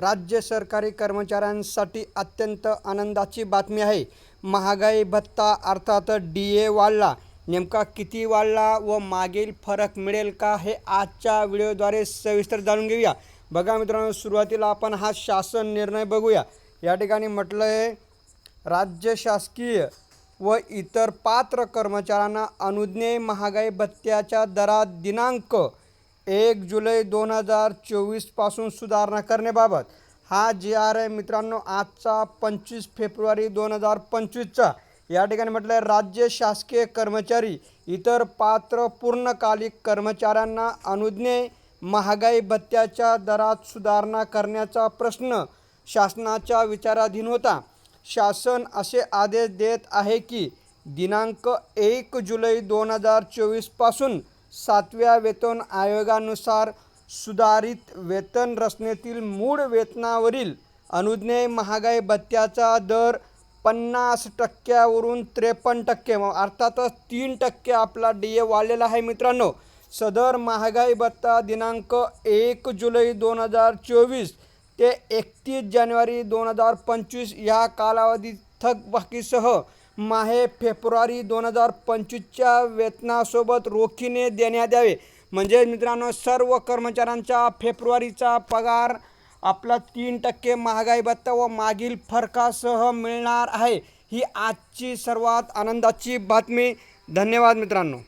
राज्य सरकारी कर्मचाऱ्यांसाठी अत्यंत आनंदाची बातमी आहे. महागाई भत्ता अर्थात डी ए वाढला. नेमका किती वाढला व मागील फरक मिळेल का हे आजच्या व्हिडिओद्वारे सविस्तर जाणून घेऊया. बघा मित्रांनो सुरुवातीला आपण हा शासन निर्णय बघूया. या ठिकाणी म्हटलं आहे राज्य शासकीय व इतर पात्र कर्मचाऱ्यांना अनुज्ञेय महागाई भत्त्याच्या दरात दिनांक एक जुलै दोन हजार चोवीसपासून सुधारणा करण्याबाबत हा जी आर आहे मित्रांनो आजचा पंचवीस फेब्रुवारी दोन हजार पंचवीसचा. या ठिकाणी म्हटलं आहे राज्य शासकीय कर्मचारी इतर पात्र पूर्णकालिक कर्मचाऱ्यांना अनुज्ञे महागाई भत्त्याच्या दरात सुधारणा करण्याचा प्रश्न शासनाच्या विचाराधीन होता. शासन असे आदेश देत आहे की दिनांक एक जुलै दोन हजार चोवीसपासून सातव्या वेतन आयोगानुसार सुधारित वेतन रचनेतील मूळ वेतनावरील अनुज्ञेय महागाई भत्त्याचा दर पन्नास टक्क्यावरून त्रेपन्न टक्के अर्थातच तीन टक्के आपला डी ए वाढलेला आहे मित्रांनो. सदर महागाई भत्ता दिनांक एक जुलै दोन हजार चोवीस ते एकतीस जानेवारी दोन हजार पंचवीस या कालावधीत थकबाकीसह माहे फेब्रुवारी दोन हजार पंचवीसच्या वेतनासोबत रोखीने देण्यात यावे. म्हणजे मित्रांनो सर्व कर्मचाऱ्यांचा फेब्रुवारीचा पगार आपला तीन टक्के महागाई भत्ता व मागील फरकासह मिळणार आहे. ही आजची सर्वात आनंदाची बातमी. धन्यवाद मित्रांनो.